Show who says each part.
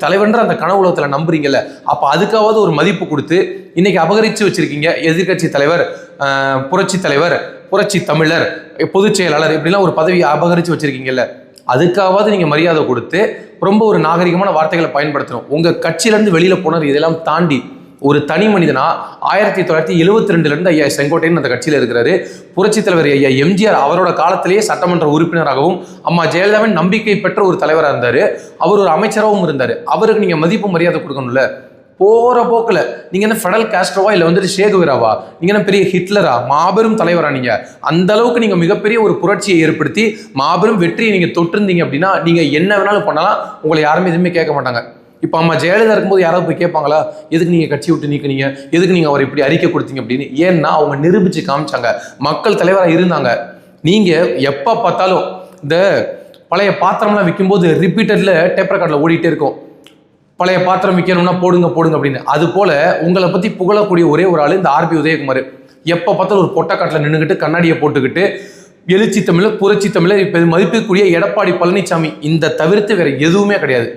Speaker 1: தலைவன்ற அந்த கனவுலகத்துல நம்புறீங்கல்ல அப்ப அதுக்காவது ஒரு மதிப்பு கொடுத்து இன்னைக்கு அபகரிச்சு வச்சிருக்கீங்க எதிர்க்கட்சி தலைவர் புரட்சி தலைவர் புரட்சி தமிழர் பொதுச் செயலாளர் இப்படிலாம் ஒரு பதவியை அபகரிச்சு வச்சிருக்கீங்கல்ல அதுக்காவது நீங்க மரியாதை கொடுத்து ரொம்ப ஒரு நாகரிகமான வார்த்தைகளை பயன்படுத்தணும். உங்க கட்சியிலேருந்து வெளியில் வெளியில போனது இதெல்லாம் தாண்டி ஒரு தனி மனிதனா ஆயிரத்தி தொள்ளாயிரத்தி எழுபத்தி ரெண்டுலேருந்து ஐயா செங்கோட்டையன் அந்த கட்சியில் இருக்கிறாரு. புரட்சித் தலைவர் ஐயா எம்ஜிஆர் அவரோட காலத்திலேயே சட்டமன்ற உறுப்பினராகவும் அம்மா ஜெயலலிதாவின் நம்பிக்கை பெற்ற ஒரு தலைவராக இருந்தார். அவர் ஒரு அமைச்சராகவும் இருந்தார். அவருக்கு நீங்கள் மதிப்பு மரியாதை கொடுக்கணும்ல? போகிற போக்கில் நீங்கள் என்ன ஃபெடல் காஸ்ட்ரோவா இல்லை வந்துட்டு ஷேகுவிராவா நீங்கள் என்ன பெரிய ஹிட்லரா? மாபெரும் தலைவரா நீங்கள் அந்த அளவுக்கு நீங்கள் மிகப்பெரிய ஒரு புரட்சியை ஏற்படுத்தி மாபெரும் வெற்றியை நீங்கள் தொட்டிருந்தீங்க அப்படின்னா நீங்கள் என்ன வேணாலும் பண்ணலாம். உங்களை யாருமே எதுவுமே கேட்க மாட்டாங்க. இப்போ அம்மா ஜெயலலிதா இருக்கும்போது யாராவது போய் கேட்பாங்களா? எதுக்கு நீங்கள் கட்சி விட்டு நீக்கினீங்க? எதுக்கு நீங்கள் அவர் இப்படி அறிக்கை கொடுத்தீங்க அப்படின்னு? ஏன்னா அவங்க நிரூபித்து காமிச்சாங்க. மக்கள் தலைவராக இருந்தாங்க. நீங்கள் எப்போ பார்த்தாலும் இந்த பழைய பாத்திரம்லாம் விற்கும்போது ரிப்பீட்டடில் டேப் ரெக்கார்டில் ஓடிட்டே இருக்கும். பழைய பாத்திரம் விற்கணும்னா போடுங்க போடுங்க அப்படின்னு. அது போல் உங்களை பற்றி புகழக்கூடிய ஒரே ஒரு ஆளு இந்த ஆர்பி உதயகுமார். எப்போ பார்த்தாலும் ஒரு பொட்டக்காட்டில் நின்றுக்கிட்டு கண்ணாடியை போட்டுக்கிட்டு எழுச்சி தமிழர் புரட்சி தமிழர் இப்போ மதிப்பிற்குரிய எடப்பாடி பழனிசாமி இந்த தவிர்த்து வேற எதுவுமே கிடையாது.